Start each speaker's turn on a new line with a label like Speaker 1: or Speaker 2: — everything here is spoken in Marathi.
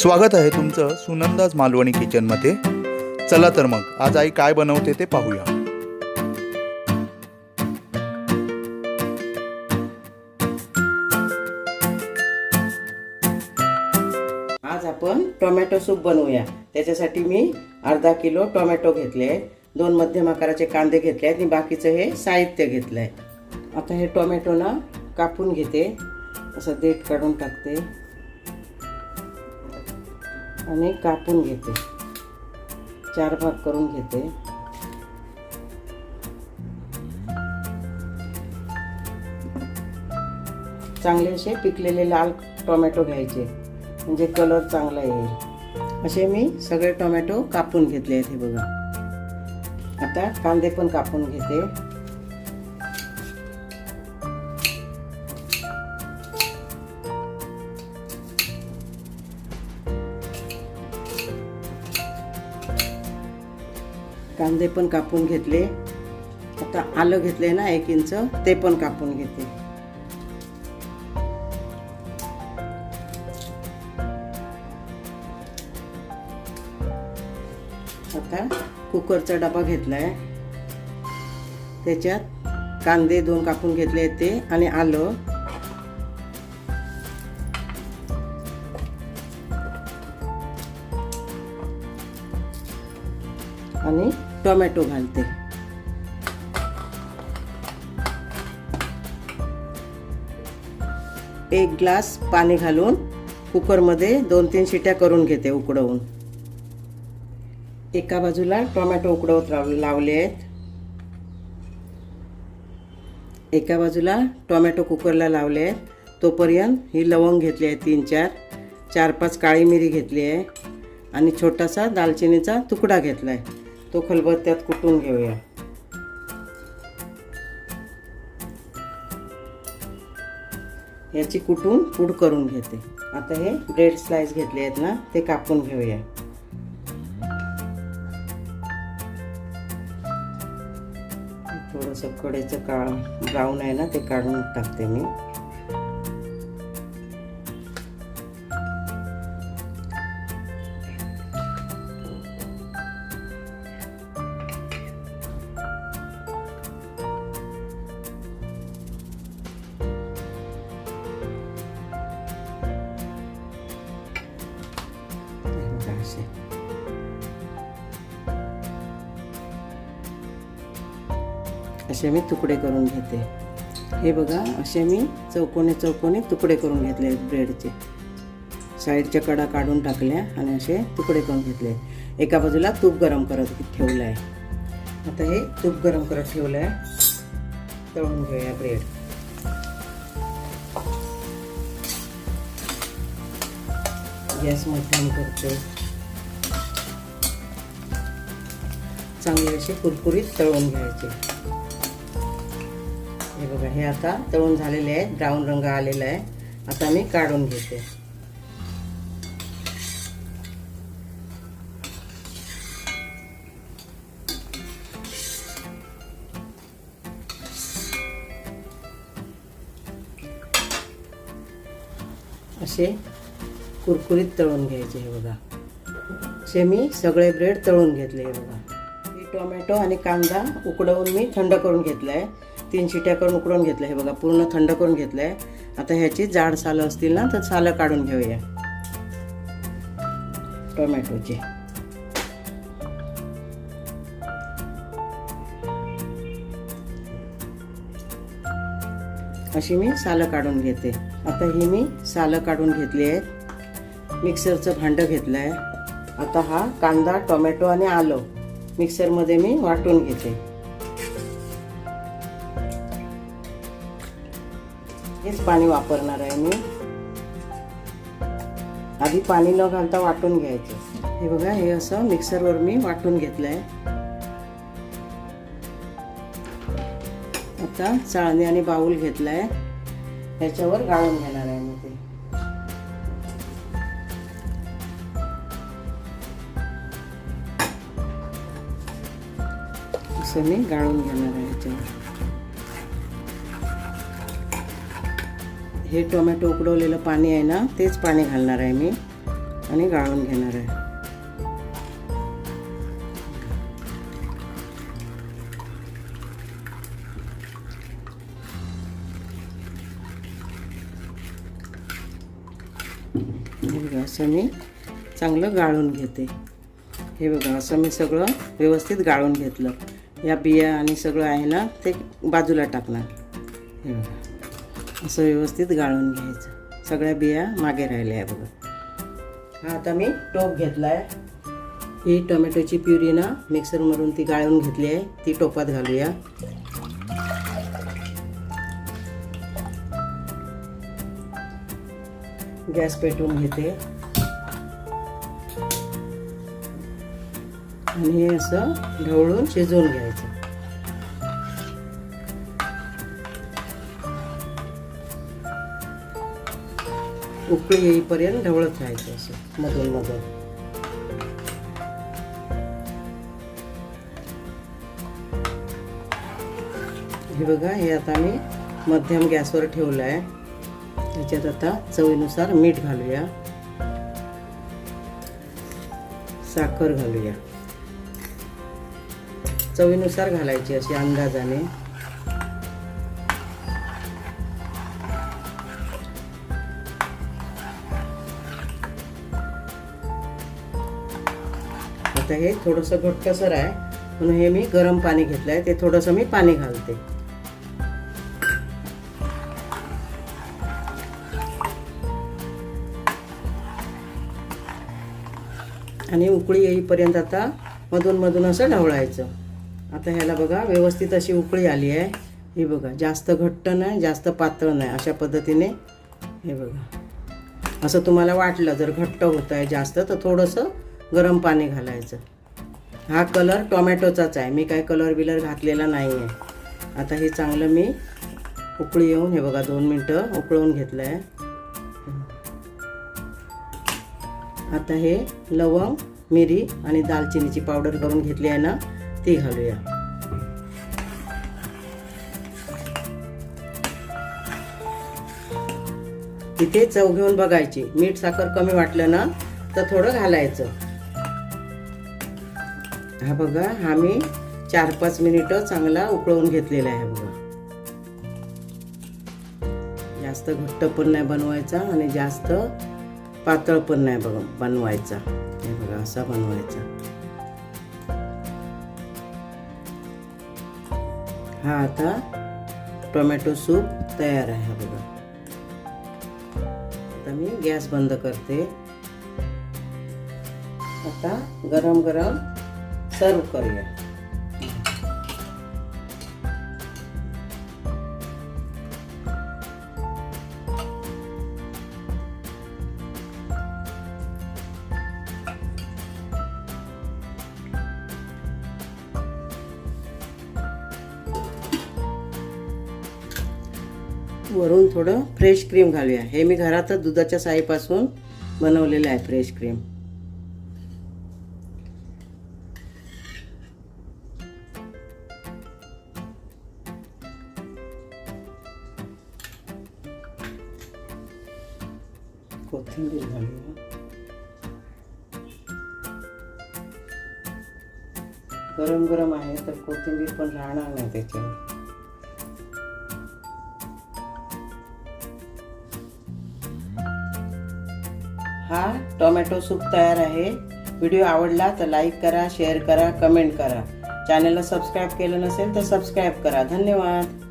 Speaker 1: स्वागत आहे तुमचं सुनंदाज मालवणी किचनमध्ये. चला तर मग आज आई काय बनवते ते पाहूया.
Speaker 2: आज आपण टोमॅटो सूप बनवूया. त्याच्यासाठी मी अर्धा किलो टोमॅटो घेतले आहे दोन मध्यम आकाराचे कांदे घेतले आहेत आणि बाकीचं हे साहित्य घेतलं आहे आता हे टोमॅटो ना कापून घेते. असं देठ काढून टाकते. आणि कापून घेते. चार भाग करून घेते. चांगले असे पिकलेले लाल टोमॅटो घ्यायचे. म्हणजे कलर चांगला येईल. असे मी सगळे टोमॅटो कापून घेतले आहेत हे बघा. आता कांदे पण कापून घेते. कांदे पण कापून घेतले. आता आलं घेतले ना एक इंच ते पण कापून घेते. आता कुकरचा डबा घेतलाय. त्याच्यात कांदे दोन कापून घेतले ते आणि आलं. आणि टोमॅटो घालते. एक ग्लास पाणी घालून कुकरमध्ये दोन तीन शिट्या करून घेते उकडवून. एका बाजूला टोमॅटो उकडवत लाव लावले आहेत. एका बाजूला टोमॅटो कुकरला लावले आहेत. तोपर्यंत ही लवंग घेतली आहे तीन चार चार पाच काळी मिरी घेतली आहे. आणि छोटासा दालचिनीचा तुकडा घेतला आहे तो खलबत्त्यात कुटून घेऊया? याची कुटून पूड करून घेते. आता हे ब्रेड स्लाइस घेतले आहेत ना ते कापून घेऊया. थोडंसं कडेचं का ब्राऊन आहे ना ते काढून टाकते मी. असे मी तुकडे करून घेते. हे बघा असे मी चौकोने चौकोने तुकडे करून घेतले ब्रेडचे. साईडच्या कडा काढून टाकल्या आणि असे तुकडे करून घेतले. एका बाजूला तूप गरम करत ठेवलं आहे आता हे तूप गरम करत ठेवलं आहे तळून घेऊया ब्रेड. गॅस मध्यम करते. चांगले असे कुरकुरीत तळून घ्यायचे. बघा हे आता तळून झालेले आहे ब्राऊन रंग आलेला आहे. आता मी काढून घेते. असे कुरकुरीत तळून घ्यायचे हे बघा. असे मी सगळे ब्रेड तळून घेतले हे बघा. हे टोमॅटो आणि कांदा उकडवून मी थंड करून घेतला आहे तीन शिट्या करून उकडून घेतलं हे बघा पूर्ण थंड करून घेतलं आहे आता ह्याची जाड सालं असतील ना तर सालं काढून घेऊया. टोमॅटोची. अशी मी सालं काढून घेते. आता ही मी सालं काढून घेतली आहेत. मिक्सरचं भांडं घेतलं आहे आता हा कांदा टोमॅटो आणि आलं मिक्सरमध्ये मी वाटून घेते. हेच पाणी वापरणार आहे मी. आधी पाणी न घालता वाटून घ्यायचं. हे बघा हे असं मिक्सरवर मी वाटून घेतलं आहे आता चाळणी आणि बाऊल घेतलाय. ह्याच्यावर गाळून घेणार आहे मी ते. असं मी गाळून घेणार आहे ह्याच्यावर. हे टोमॅटो उकडवलेलं पाणी आहे ना तेच पाणी घालणार आहे मी आणि गाळून घेणार आहे. हे असं मी चांगलं गाळून घेते. हे बघा असं मी सगळं व्यवस्थित गाळून घेतलं. या बिया आणि सगळं आहे ना ते बाजूला टाकणार. हे बघा. असं व्यवस्थित गाळून घ्यायचं. सगळ्या बिया मागे राहिल्या आहे बघा. हा आता मी टोप घेतला आहे ही टोमॅटोची प्युरी ना मिक्सरमधून ती गाळून घेतली आहे. ती टोपात घालूया. गॅस पेटवून घेते. आणि हे असं ढवळून शिजवून घ्यायचं. उकळी येईपर्यंत ढवळत राहायचं असं मधून मधून. हे बघा हे आता मी मध्यम गॅसवर ठेवलं आहे त्याच्यात आता चवीनुसार मीठ घालूया. साखर घालूया. चवीनुसार घालायची अशी अंदाजाने. आता हे थोडंसं घट्टसर आहे. म्हणून हे मी गरम पाणी घेतलं आहे ते थोडंसं मी पाणी घालते. आणि उकळी येईपर्यंत आता मधून मधून असं ढवळायचं. आता ह्याला बघा व्यवस्थित अशी उकळी आली आहे. हे बघा जास्त घट्ट नाही जास्त पातळ नाही. अशा पद्धतीने हे बघा. असं तुम्हाला वाटलं जर घट्ट होत आहे जास्त तर थोडंसं गरम पाणी घालायचं. हा कलर टोमॅटोचाच आहे. मी काय कलर बिलर घातलेला नाही आहे आता हे चांगलं मी उकळी येऊन हे बघा दोन मिनटं उकळवून घेतलं आहे आता हे लवंग मिरी आणि दालचिनीची पावडर करून घेतली आहे ना ती घालूया. इथे चव घेऊन बघायची. मीठ साखर कमी वाटलं ना तर थोडं घालायचं. हा बघा हा मी चार पाच मिनिटं चांगला उकळवून घेतलेला आहे बघा. जास्त घट्ट पण नाही बनवायचा आणि जास्त पातळ पण नाही बघ बनवायचा. हे बघा असा बनवायचा. हा आता टोमॅटो सूप तयार आहे हा बघा. आता मी गॅस बंद करते. आता गरम गरम सर्व करूया. वरून थोडं फ्रेश क्रीम घालूया. हे मी घरातच दुधाच्या साईपासून बनवलेलं आहे फ्रेश क्रीम कोथिंबीर घालूया. गरम गरम आहे तर कोथिंबीर पण राहणार नाही त्याच्यावर. हा टोमॅटो सूप तयार आहे. व्हिडिओ आवडला तर लाईक करा शेअर करा कमेंट करा. चॅनलला सबस्क्राईब केलं नसेल तर सबस्क्राईब करा. धन्यवाद.